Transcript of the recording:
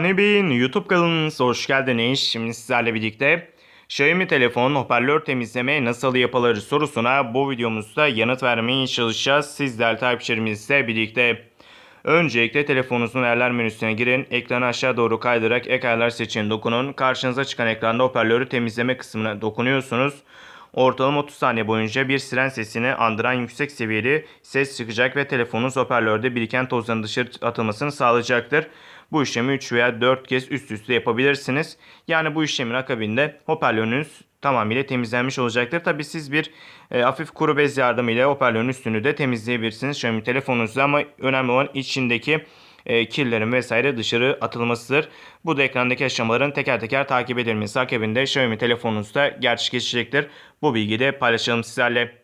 Ne Bey'in YouTube kanalınıza hoş geldiniz. Şimdi sizlerle birlikte Xiaomi telefon hoparlör temizleme nasıl yapılır sorusuna bu videomuzda yanıt vermeye çalışacağız. Sizler takipçilerimizle birlikte. Öncelikle telefonunuzun ayarlar menüsüne girin. Ekranı aşağı doğru kaydırarak ek ayarlar seçeneğine dokunun. Karşınıza çıkan ekranda hoparlörü temizleme kısmına dokunuyorsunuz. Ortalama 30 saniye boyunca bir siren sesini andıran yüksek seviyeli ses çıkacak ve telefonunuz hoparlörde biriken tozların dışarı atılmasını sağlayacaktır. Bu işlemi 3 veya 4 kez üst üste yapabilirsiniz. Yani bu işlemin akabinde hoparlörünüz tamamıyla temizlenmiş olacaktır. Tabi siz bir e, hafif kuru bez yardımıyla hoparlörün üstünü de temizleyebilirsiniz. Xiaomi telefonunuzda ama önemli olan içindeki e, kirlerin vesaire dışarı atılmasıdır. Bu da ekrandaki aşamaların teker teker takip edilmesi akabinde Xiaomi telefonunuzda gerçekleşecektir. Bu bilgiyi de paylaşalım sizlerle.